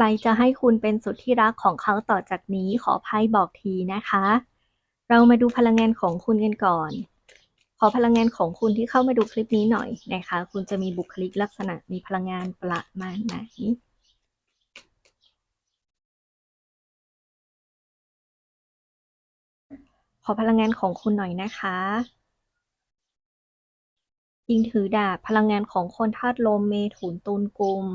ใครจะให้คุณเป็นสุดที่รักของเขาต่อจากนี้ขอไพ่บอกทีนะคะ เรามาดูพลังงานของคุณกันก่อน ขอพลังงานของคุณที่เข้ามาดูคลิปนี้หน่อยนะคะ คุณจะมีบุคลิกลักษณะมีพลังงานประมาณไหนขอพลังงานของคุณหน่อยนะคะยิงถือดาบพลังงานของคนธาตุลมเมถุนตุลกุม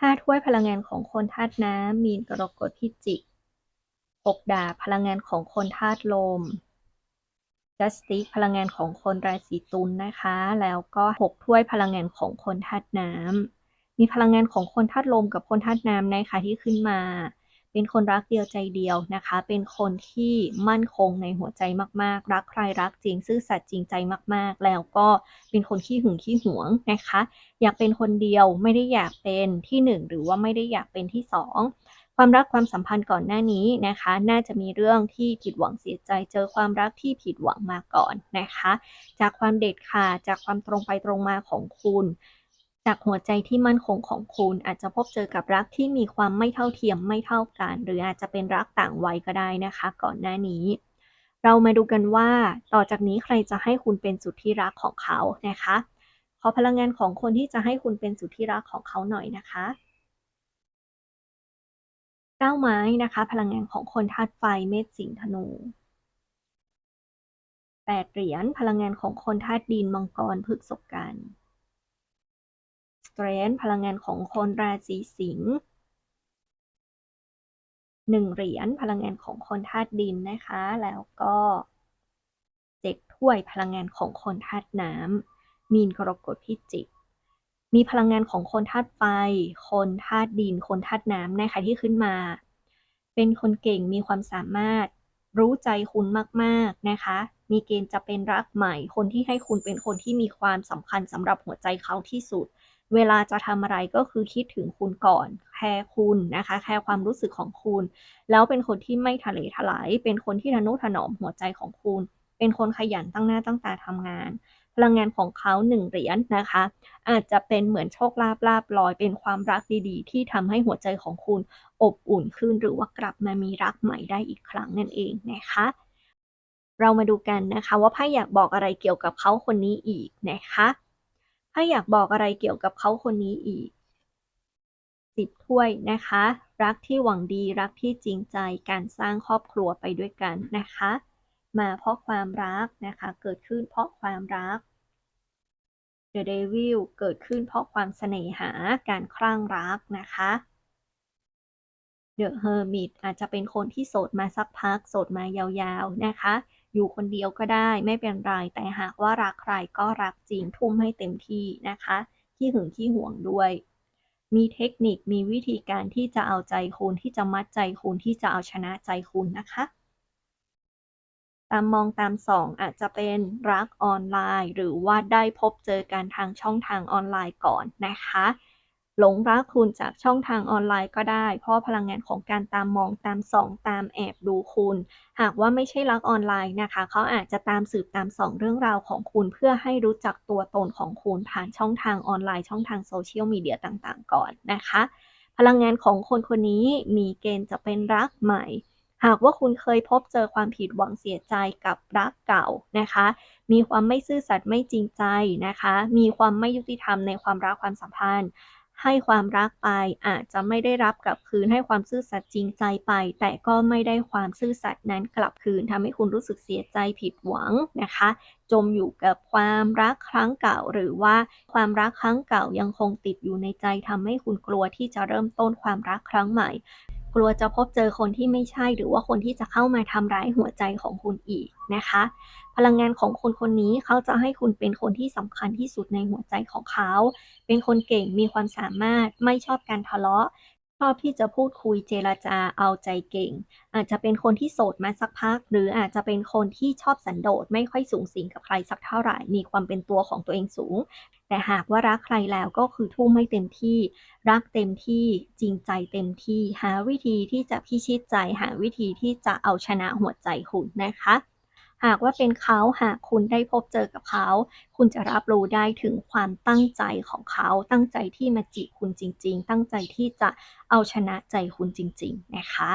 ห้าถ้วยพลังงานของคนธาตุน้ำ มีนกรกฎพิจิกหกดาบพลังงานของคนธาตุลมจัสติกพลังงานของคนราศีตุลนนะคะ แล้วก็หกถ้วยพลังงานของคนธาตุน้ำ มีพลังงานของคนธาตุลมกับคนธาตุน้ำนะคะที่ขึ้นมา เป็นคนรักเดียวใจเดียวนะคะ เป็นคนที่มั่นคงในหัวใจมากๆ รักใครรักจริง ซื่อสัตย์จริงใจมากๆ แล้วก็เป็นคนขี้หึงขี้หวงนะคะ อยากเป็นคนเดียวไม่ได้อยากเป็นที่หนึ่งหรือว่าไม่ได้อยากเป็นที่สองความรักความสัมพันธ์ก่อนหน้านี้นะคะ น่าจะมีเรื่องที่ผิดหวังเสียใจ เจอความรักที่ผิดหวังมาก่อนนะคะ จากความเด็ดขาดจากความตรงไปตรงมาของคุณ จากหัวใจที่มั่นคงของคุณอาจจะพบเจอกับรักที่มีความไม่เท่าเทียมไม่เท่ากัน หรืออาจจะเป็นรักต่างวัยก็ได้นะคะ ก่อนหน้านี้ เรามาดูกันว่า ต่อจากนี้ใครจะให้คุณเป็นสุดที่รักของเขานะคะขอพลังงานของคนที่จะให้คุณเป็นสุดที่รักของเขาหน่อยนะคะเก้าไม้นะคะ พลังงานของคนธาตุไฟเมษสิงห์ธนูแปดเหรียญพลังงานของคนธาตุดินมังกรพฤษกัน สเตรนพลังงานของคนราศีสิงห์หนึ่งเหรียญพลังงานของคนธาตุดินนะคะ แล้วก็เจ็ดถ้วยพลังงานของคนธาตุน้ำมีนกรกฎพิจิกมีพลังงานของคนธาตุไฟ คนธาตุดิน คนธาตุน้ำนะคะที่ขึ้นมา เป็นคนเก่งมีความสามารถรู้ใจคุณมากๆนะคะ มีเกณฑ์จะเป็นรักใหม่ คนที่ให้คุณเป็นคนที่มีความสำคัญสำหรับหัวใจเขาที่สุด เวลาจะทำอะไรก็คือคิดถึงคุณก่อน แคร์คุณนะคะ แคร์ความรู้สึกของคุณ แล้วเป็นคนที่ไม่ทะเลทลาย เป็นคนที่ทนุถนอมหัวใจของคุณ เป็นคนขยันตั้งหน้าตั้งตาทำงาน พลังงานของเขาหนึ่งเหรียญนนะคะ อาจจะเป็นเหมือนโชคลาภลาบลอย เป็นความรักดีๆ ที่ทำให้หัวใจของคุณอบอุ่นขึ้น หรือว่ากลับมามีรักใหม่ได้อีกครั้งนั่นเองนะคะเรามาดูกันนะคะว่าไพ่อยากบอกอะไรเกี่ยวกับเขาคนนี้อีกนะคะ ไพ่อยากบอกอะไรเกี่ยวกับเขาคนนี้อีก สิบถ้วยนะคะ รักที่หวังดีรักที่จริงใจการสร้างครอบครัวไปด้วยกันนะคะ มาเพราะความรักนะคะ เกิดขึ้นเพราะความรัก The Devil เกิดขึ้นเพราะความเสน่หาการคลั่งรักนะคะ The Hermit อาจจะเป็นคนที่โสดมาสักพัก โสดมายาวๆนะคะ อยู่คนเดียวก็ได้ไม่เป็นไร แต่หากว่ารักใครก็รักจริงทุ่มให้เต็มที่นะคะที่หึงที่ห่วงด้วย มีเทคนิคมีวิธีการที่จะเอาใจคุณที่จะมัดใจคุณที่จะเอาชนะใจคุณนะคะตามมองตามสองอาจจะเป็นรักออนไลน์ หรือว่าได้พบเจอกันทางช่องทางออนไลน์ก่อนนะคะ หลงรักคุณจากช่องทางออนไลน์ก็ได้ เพราะพลังงานของการตามมองตามส่อง ตามแอบดูคุณ หากว่าไม่ใช่รักออนไลน์นะคะ เขาอาจจะตามสืบตามส่องเรื่องราวของคุณ เพื่อให้รู้จักตัวตนของคุณผ่านช่องทางออนไลน์ ช่องทางโซเชียลมีเดียต่างๆ ก่อนนะคะ พลังงานของคนคนนี้มีเกณฑ์จะเป็นรักใหม่ หากว่าคุณเคยพบเจอความผิดหวังเสียใจกับรักเก่านะคะ มีความไม่ซื่อสัตย์ไม่จริงใจนะคะ มีความไม่ยุติธรรมในความรักความสัมพันธ์ ให้ความรักไป อาจจะไม่ได้รับกลับคืน ให้ความซื่อสัตย์จริงใจไป แต่ก็ไม่ได้ความซื่อสัตย์นั้นกลับคืนทำให้คุณรู้สึกเสียใจผิดหวังนะคะ จมอยู่กับความรักครั้งเก่า หรือว่าความรักครั้งเก่ายังคงติดอยู่ในใจทำให้คุณกลัวที่จะเริ่มต้นความรักครั้งใหม่ กลัวจะพบเจอคนที่ไม่ใช่หรือว่าคนที่จะเข้ามาทำร้ายหัวใจของคุณอีกนะคะ พลังงานของคนคนนี้เขาจะให้คุณเป็นคนที่สำคัญที่สุดในหัวใจของเขา เป็นคนเก่งมีความสามารถไม่ชอบการทะเลาะ ชอบที่จะพูดคุยเจรจาเอาใจเก่ง อาจจะเป็นคนที่โสดมาสักพัก หรืออาจจะเป็นคนที่ชอบสันโดษไม่ค่อยสูงสิงกับใครสักเท่าไหร่ มีความเป็นตัวของตัวเองสูง แต่หากว่ารักใครแล้วก็คือทุ่มให้เต็มที่ รักเต็มที่จริงใจเต็มที่ หาวิธีที่จะพิชิตใจ หาวิธีที่จะเอาชนะหัวใจคุณนะคะ หากว่าเป็นเขาหากคุณได้พบเจอกับเขา คุณจะรับรู้ได้ถึงความตั้งใจของเขา ตั้งใจที่มาจีบคุณจริง ๆ ตั้งใจที่จะเอาชนะใจคุณจริง ๆ นะคะ